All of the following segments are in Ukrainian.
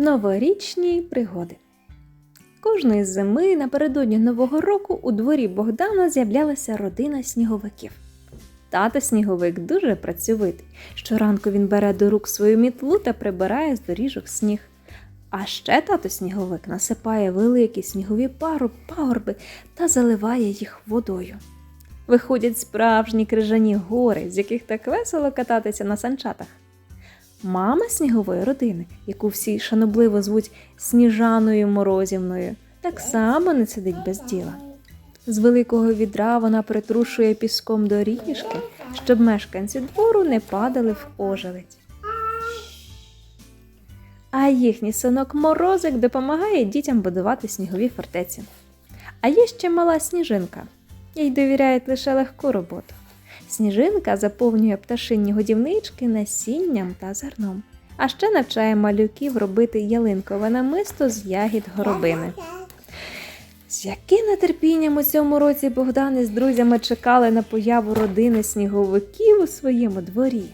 Новорічні пригоди. Кожної зими напередодні Нового року у дворі Богдана з'являлася родина сніговиків. Тато сніговик дуже працьовитий. Щоранку він бере до рук свою мітлу та прибирає з доріжок сніг. А ще тато сніговик насипає великі снігові пару пагорби та заливає їх водою. Виходять справжні крижані гори, з яких так весело кататися на санчатах. Мама снігової родини, яку всі шанобливо звуть Сніжаною Морозівною, так само не сидить без діла. З великого відра вона притрушує піском доріжки, щоб мешканці двору не падали в ожеледь. А їхній синок Морозик допомагає дітям будувати снігові фортеці. А є ще мала сніжинка. Їй довіряють лише легку роботу. Сніжинка заповнює пташині годівнички насінням та зерном, а ще навчає малюків робити ялинкове намисто з ягід горобини. З яким нетерпінням у цьому році Богдан із друзями чекали на появу родини сніговиків у своєму дворі.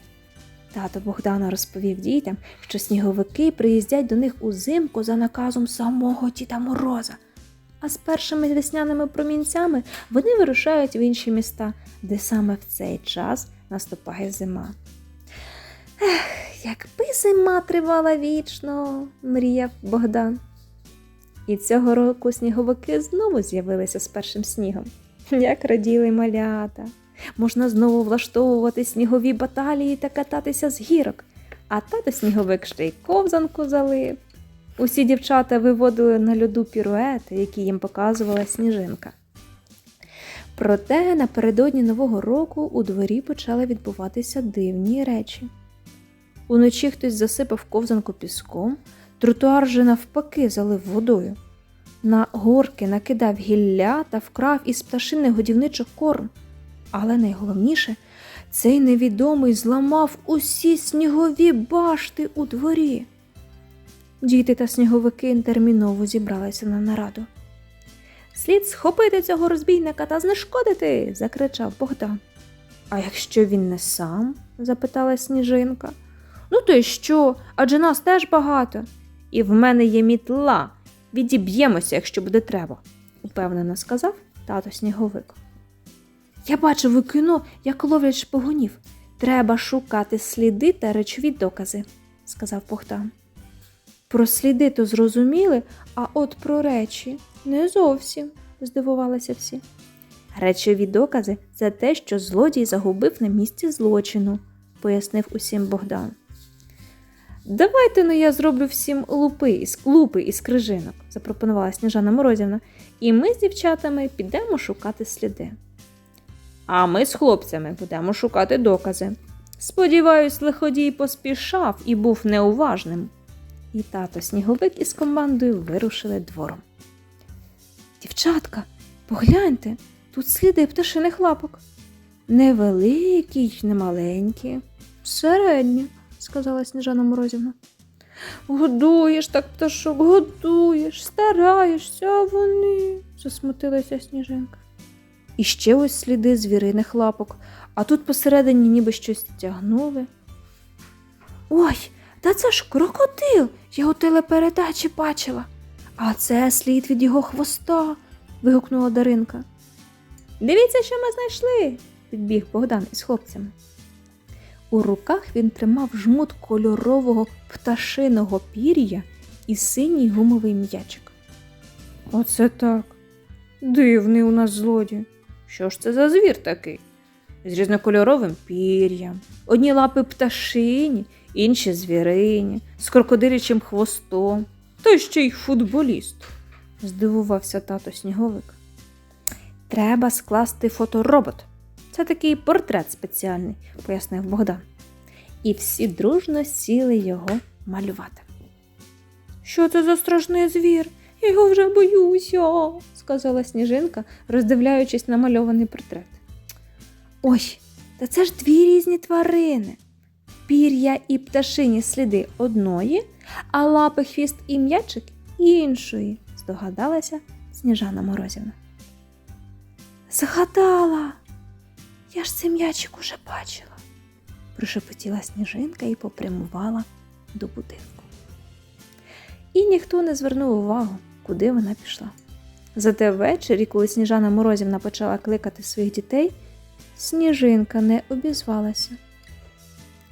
Тато Богдана розповів дітям, що сніговики приїздять до них узимку за наказом самого Діда Мороза. А з першими весняними промінцями вони вирушають в інші міста, де саме в цей час наступає зима. Ех, якби зима тривала вічно, мріяв Богдан. І цього року сніговики знову з'явилися з першим снігом. Як раділи малята. Можна знову влаштовувати снігові баталії та кататися з гірок. А тато сніговик ще й ковзанку залив. Усі дівчата виводили на льоду піруети, які їм показувала сніжинка. Проте напередодні Нового року у дворі почали відбуватися дивні речі. Уночі хтось засипав ковзанку піском, тротуар же навпаки залив водою. На горки накидав гілля та вкрав із пташини годівничок корм. Але найголовніше, цей невідомий зламав усі снігові башти у дворі. Діти та сніговики терміново зібралися на нараду. Слід схопити цього розбійника та знешкодити, закричав Богдан. А якщо він не сам? запитала сніжинка. Ну то й що? Адже нас теж багато. І в мене є мітла. Відіб'ємося, якщо буде треба, упевнено сказав тато сніговик. Я бачив у кіно, як ловлять шпигунів. Треба шукати сліди та речові докази, сказав Богдан. Про сліди то зрозуміли, а от про речі не зовсім, здивувалися всі. Речові докази це те, що злодій загубив на місці злочину, пояснив усім Богдан. Давайте ну я зроблю всім лупи із лупи із крижинок, запропонувала Сніжана Морозівна, і ми з дівчатами підемо шукати сліди. А ми з хлопцями будемо шукати докази. Сподіваюсь, лиходій поспішав і був неуважним. І тато сніговик із командою вирушили двором. Дівчатка, погляньте, тут сліди пташиних лапок. Невеликі й не маленькі, середні, сказала Сніжана Морозівна. Годуєш так пташок, годуєш, стараєшся, а вони, засмутилася сніжинка. І ще ось сліди звіриних лапок, а тут посередині ніби щось тягнули. Ой, та це ж крокодил, я у телепередачі бачила. А це слід від його хвоста. вигукнула Даринка. Дивіться, що ми знайшли, підбіг Богдан із хлопцями. У руках він тримав жмут кольорового пташиного пір'я і синій гумовий м'ячик. Оце так. Дивний у нас злодій. Що ж це за звір такий? З різнокольоровим пір'ям, одні лапи пташині, інші звірині, з крокодилячим хвостом, та ще й футболіст, здивувався тато сніговик. Треба скласти фоторобот. Це такий портрет спеціальний, пояснив Богдан. І всі дружно сіли його малювати. Що це за страшний звір? Я його вже боюся, сказала сніжинка, роздивляючись на мальований портрет. Ой, та це ж дві різні тварини. Пір'я і пташині сліди одної, а лапи, хвіст і м'ячик іншої, здогадалася Сніжана Морозівна. Згадала, я ж цей м'ячик уже бачила, прошепотіла сніжинка і попрямувала до будинку. і ніхто не звернув увагу, куди вона пішла. Зате ввечері, коли Сніжана Морозівна почала кликати своїх дітей, сніжинка не обізвалася.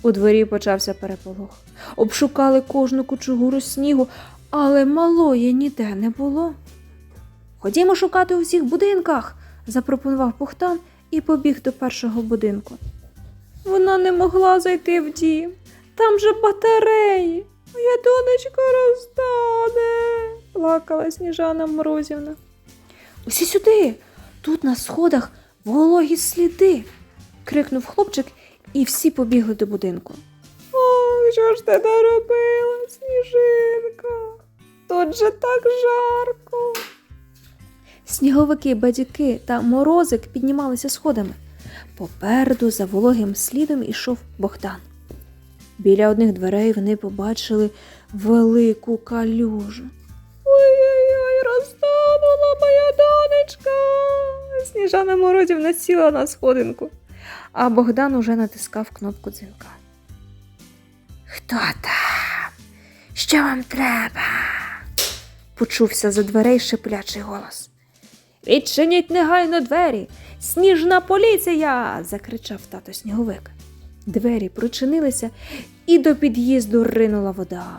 У дворі почався переполох. Обшукали кожну кучугуру снігу, але малої ніде не було. Ходімо шукати у всіх будинках, запропонував Богдан і побіг до першого будинку. Вона не могла зайти в дім. Там же батареї. Моя донечка розтане, плакала Сніжана Морозівна. Усі сюди, тут на сходах вологі сліди. крикнув хлопчик, і всі побігли до будинку. Ой, що ж ти наробила, сніжинка? Тут же так жарко. Сніговики, бадяки та морозик піднімалися сходами. Попереду за вологим слідом ішов Богдан. Біля одних дверей вони побачили велику калюжу. Ой-ой-ой, розтанула моя донечка. Сніжана Морозівна сіла на сходинку, а Богдан уже натискав кнопку дзвінка. Хто там? Що вам треба? почувся за дверей шиплячий голос. Відчиніть негайно двері. Сніжна поліція. закричав тато сніговик. Двері прочинилися, і до під'їзду ринула вода.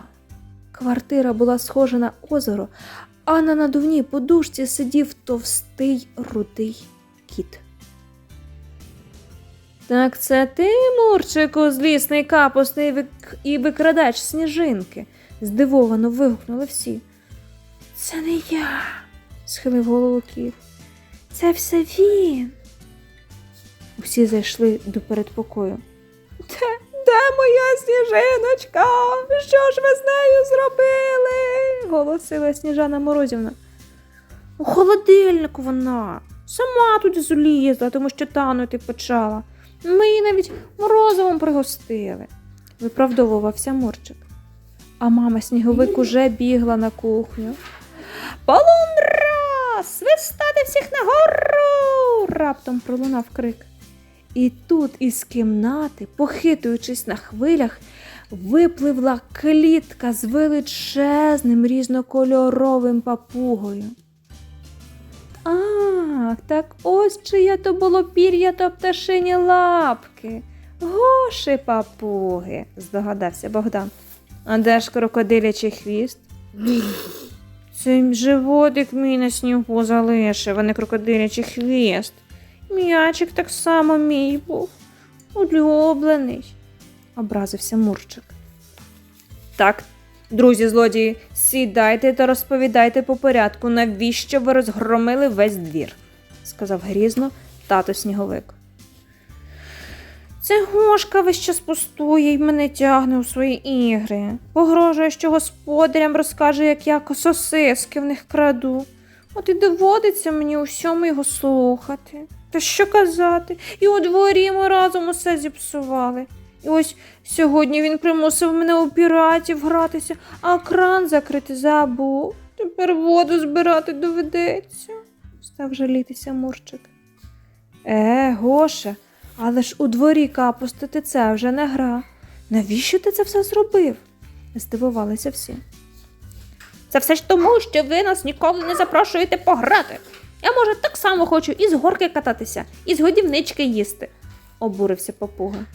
Квартира була схожа на озеро, а на надувній подушці сидів товстий рудий кіт. Так це ти, Мурчику, злісний капусний вик... і викрадач сніжинки, здивовано вигукнули всі. Це не я, схилив голову кіт. Це все він. Усі зайшли до передпокою. Де, де моя сніжиночка? Що ж ви з нею зробили? голосила Сніжана Морозівна. У холодильнику вона. Сама тут злізла, тому що танути почала. Ми її навіть морозивом пригостили, виправдовувався Мурчик. А мама сніговик уже бігла на кухню. Полундра! Свистати всіх нагору! раптом пролунав крик. І тут із кімнати, похитуючись на хвилях, випливла клітка з величезним різнокольоровим папугою. Ах, так ось чия то було пір'я та пташині лапки. Гоші папуги, здогадався Богдан. А де ж крокодилячий хвіст? Це животик мій на снігу залишив, а не крокодилячий хвіст. М'ячик так само мій був. Улюблений, образився Мурчик. Так, друзі злодії, сідайте та розповідайте по порядку, навіщо ви розгромили весь двір, сказав грізно тато сніговик. Це гошка весь час пустує і мене тягне у свої ігри. Погрожує, що господарям розкаже, як я сосиски в них краду. От і доводиться мені у всьому його слухати. Та що казати? І у дворі ми разом усе зіпсували. І ось сьогодні він примусив мене у піратів гратися, а кран закрити забув. Тепер воду збирати доведеться, став жалітися Мурчик. Е, Гоша, але ж у дворі капустити це вже не гра. Навіщо ти це все зробив? здивувалися всі. Це все ж тому, що ви нас ніколи не запрошуєте пограти. Я, може, так само хочу і з горки кататися, і з годівнички їсти, обурився папуга.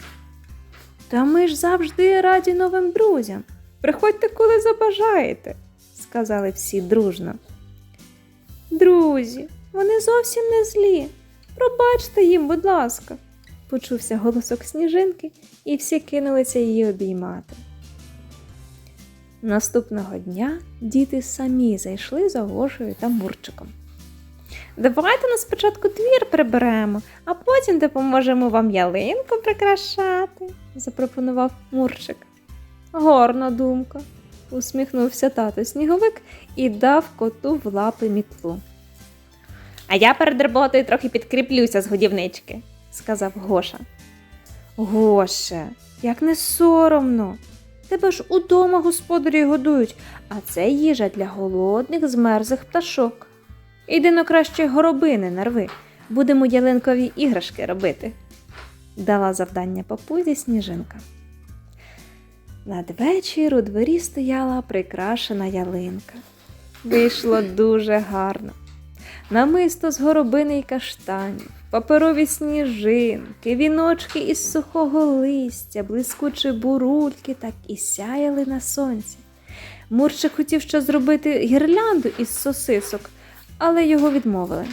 Та ми ж завжди раді новим друзям. Приходьте, коли забажаєте, сказали всі дружно. Друзі, вони зовсім не злі. Пробачте їм, будь ласка, почувся голосок сніжинки, і всі кинулися її обіймати. Наступного дня діти самі зайшли за Гошею та Мурчиком. Давайте на спочатку двір приберемо, а потім допоможемо вам ялинку прикрашати, запропонував Мурчик. Гарна думка, усміхнувся тато сніговик і дав коту в лапи мітлу. А я перед роботою трохи підкріплюся з годівнички, сказав Гоша. Гоше, як не соромно. Тебе ж удома господарі годують, а це їжа для голодних змерзлих пташок. Іди на краще горобини нарви, будемо ялинкові іграшки робити, дала завдання папузі сніжинка. Надвечір у дворі стояла прикрашена ялинка. Вийшло дуже гарно. Намисто з горобини й каштанів, паперові сніжинки, віночки із сухого листя, блискучі бурульки так і сяяли на сонці. Мурчик хотів ще зробити гірлянду із сосисок, але його відмовили.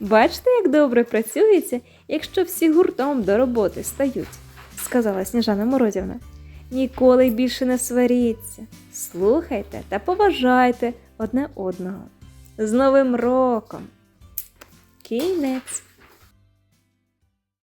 Бачите, як добре працюється, якщо всі гуртом до роботи стають, сказала Сніжана Морозівна. Ніколи більше не сваріться. Слухайте та поважайте одне одного. З Новим роком! Кінець!